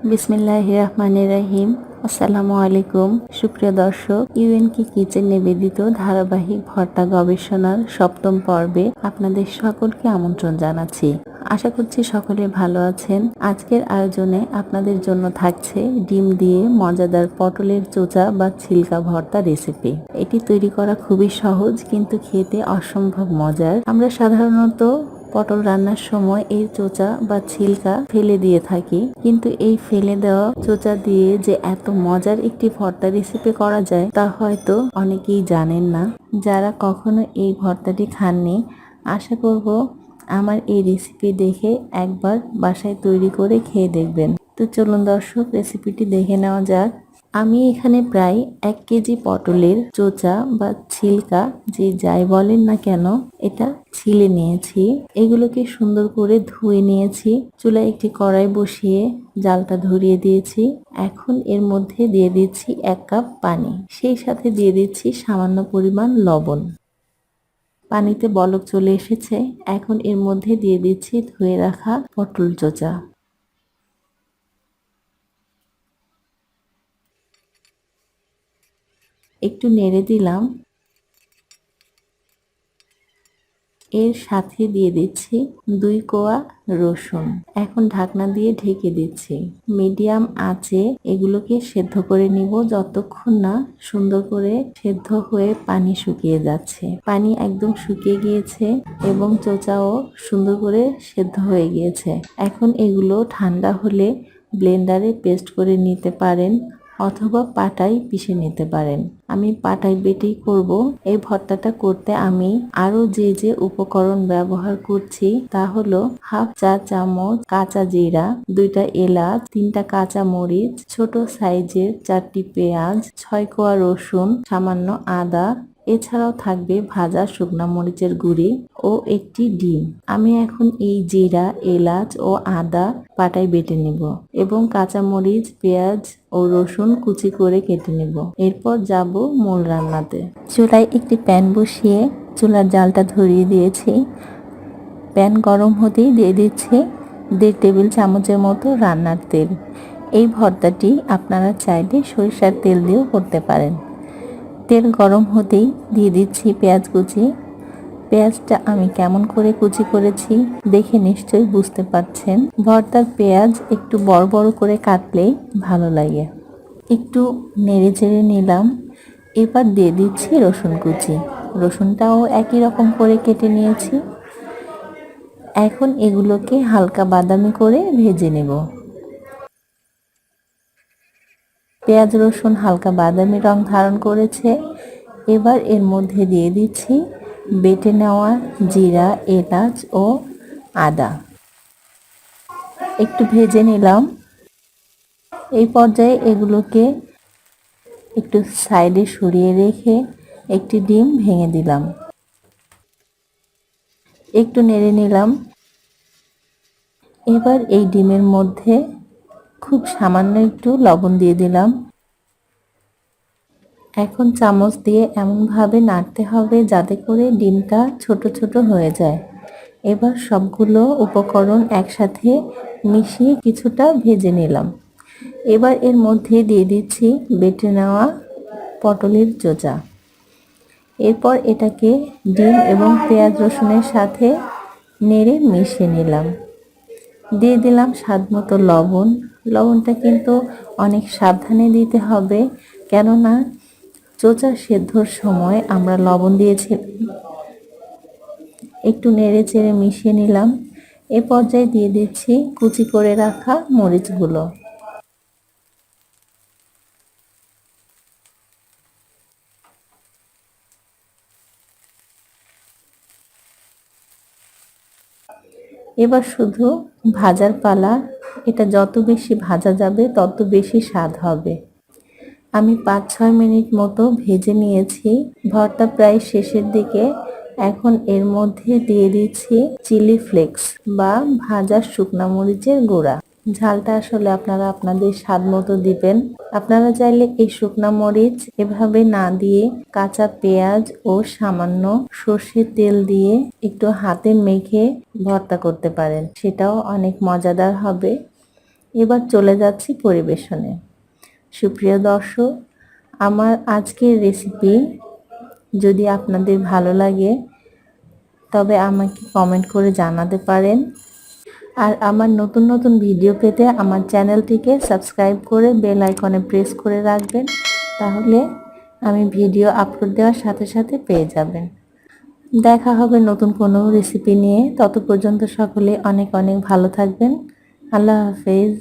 বিসমিল্লাহ রহমান রাহিম। আসসালামু আলাইকুম। সুপ্রিয় দর্শক ইউএনকে কিচেন নিবেদিত ধারাবাহিক ভর্তা গবেষণার সপ্তম পর্বে আপনাদের সকলকে আমন্ত্রণ জানাচ্ছি। আশা করছি সকলে ভালো আছেন। আজকের আয়োজনে আপনাদের জন্য থাকছে ডিম দিয়ে মজাদার পটলের চোচা বা ছিলকা ভর্তা রেসিপি। এটি তৈরি করা খুবই সহজ কিন্তু খেতে অসম্ভব মজার। আমরা সাধারণত পটল রান্নার সময় এই চোচা বা ছিলকা ফেলে দিয়ে থাকি। কিন্তু এই ফেলে দেওয়া চোচা দিয়ে যে এত মজার একটি ভর্তা রেসিপি করা যায়, তা হয়তো অনেকেই জানেন না। যারা কখনো এই ভর্তাটি খাননি, আশা করব আমার এই রেসিপি দেখে একবার বাসায় তৈরি করে খেয়ে দেখবেন। তো চলুন দর্শক রেসিপিটি দেখে নেওয়া যাক। আমি এখানে প্রায় এক কেজি পটলের চোচা বা ছিলকা, যে যাই বলেন না কেন, এটা ছিলে নিয়েছি। এগুলোকে সুন্দর করে ধুয়ে নিয়েছি। চুলায় একটি কড়াই বসিয়ে জালটা ধরিয়ে দিয়েছি। এখন এর মধ্যে দিয়ে দিচ্ছি এক কাপ পানি। সেই সাথে দিয়ে দিচ্ছি সামান্য পরিমাণ লবণ। পানিতে বলক চলে এসেছে। এখন এর মধ্যে দিয়ে দিচ্ছি ধুয়ে রাখা পটল চোচা। একটু নেড়ে দিলাম। এর সাথে দিয়ে দিচ্ছি দুই কোয়া রসুন। এখন ঢাকনা দিয়ে ঢেকে দিচ্ছি। মিডিয়াম আঁচে এগুলোকে সেদ্ধ করে নিব যতক্ষণ না সুন্দর করে সেদ্ধ হয়ে পানি শুকিয়ে যাচ্ছে। পানি একদম শুকিয়ে গিয়েছে এবং চোচাও সুন্দর করে সেদ্ধ হয়ে গিয়েছে। এখন এগুলো ঠান্ডা হলে ব্লেন্ডারে পেস্ট করে নিতে পারেন। অথবা পাটাই পিষে নিতে পারেন। আমি পাটাই বেটেই করব। এই ভর্তাটা করতে আমি আরও যে যে উপকরণ ব্যবহার করছি তা হলো হাফ চা চামচ কাঁচা জিরা, দুইটা এলাচ, তিনটা কাঁচা মরিচ, ছোট সাইজের চারটি পেঁয়াজ, ছয় কোয়া রসুন, সামান্য আদা। এছাড়াও থাকবে ভাজা শুকনা মরিচের গুঁড়ি। ও একটি ডিম। আমি এখন এই জিরা, এলাচ ও আদা পাটায় বেটে নেব এবং কাঁচামরিচ, পেঁয়াজ ও রসুন কুচি করে কেটে নেব। এরপর যাব মূল রান্নাতে। চুলায় একটি প্যান বসিয়ে চুলার জালটা ধরিয়ে দিয়েছি। প্যান গরম হতেই দিয়ে দিচ্ছি দেড় টেবিল চামচের মতো রান্নার তেল। এই ভর্তাটি আপনারা চাইলে সরিষার তেল দিয়েও করতে পারেন। তেল গরম হতেই দিয়ে দিচ্ছি পেঁয়াজ কুচি পেঁয়াজটা আমি কেমন করে কুচি করেছি দেখে নিশ্চয়ই বুঝতে পারছেন। ভর্তার পেঁয়াজ একটু বড় বড় করে কাটলেই ভালো লাগে। একটু নেড়ে চেড়ে নিলাম। এবার দিয়ে দিচ্ছি রসুন কুচি। রসুনটাও একই রকম করে কেটে নিয়েছি। এখন এগুলোকে হালকা বাদামি করে ভেজে নেব। পেঁয়াজ রসুন হালকা বাদামি রং ধারণ করেছে। এবার এর মধ্যে দিয়ে দিচ্ছি বেটে নেওয়া জিরা, এলাচ ও আদা। একটু ভেজে নিলাম। এই পর্যায়ে এগুলোকে একটু সাইডে সরিয়ে রেখে একটি ডিম ভেঙে দিলাম। একটু নেড়ে নিলাম। এবার এই ডিমের মধ্যে খুব সামান্য একটু লবণ দিয়ে দিলাম। এখন চামচ দিয়ে এমনভাবে নাড়তে হবে যাতে করে ডিমটা ছোট ছোট হয়ে যায়। এবার সবগুলো উপকরণ একসাথে মিশিয়ে কিছুটা ভেজে নিলাম। এবার এর মধ্যে দিয়ে দিচ্ছি বেটে নেওয়া পটলের চোচা এরপর এটাকে ডিম এবং পেঁয়াজ রসুনের সাথে নেড়ে মিশিয়ে নিলাম। দিয়ে দিলাম স্বাদ মতো লবণ। লবণটা কিন্তু অনেক সাবধানে দিতে হবে, কেননা চোচা সেদ্ধর সময় আমরা লবণ দিয়েছি একটু নেড়ে চেড়ে মিশিয়ে নিলাম। এ পর্যায়ে দিয়ে দিচ্ছি কুচি করে রাখা মরিচগুলো। এবার শুধু ভাজার পালা, এটা যত বেশি ভাজা যাবে, তত বেশি স্বাদ হবে। আমি পাঁচ ছয় মিনিট মতো ভেজে নিয়েছি। ভর্তা প্রায় শেষের দিকে। এখন এর মধ্যে দিয়ে দিচ্ছি চিলি ফ্লেক্স বা ভাজা শুকনা মরিচের গুঁড়া। ঝালটা আসলে আপনারা আপনাদের স্বাদ মতো দিবেন। আপনারা চাইলে এই শুকনা মরিচ এভাবে না দিয়ে কাঁচা পেঁয়াজ ও সামান্য সর্ষের তেল দিয়ে একটু হাতে মেখে ভর্তা করতে পারেন। সেটাও অনেক মজাদার হবে। এবার চলে যাচ্ছি পরিবেশনে। সুপ্রিয় দর্শক, আমার আজকের রেসিপি যদি আপনাদের ভালো লাগে, তবে আমাকে কমেন্ট করে জানাতে পারেন। আর আমার নতুন নতুন ভিডিও পেতে আমার চ্যানেলটিকে সাবস্ক্রাইব করে বেল আইকনে প্রেস করে রাখবেন, তাহলে আমি ভিডিও আপলোড দেওয়ার সাথে সাথে পেয়ে যাবেন। দেখা হবে নতুন কোনো রেসিপি নিয়ে। তত পর্যন্ত সকলে অনেক অনেক ভালো থাকবেন। আল্লাহ হাফেজ।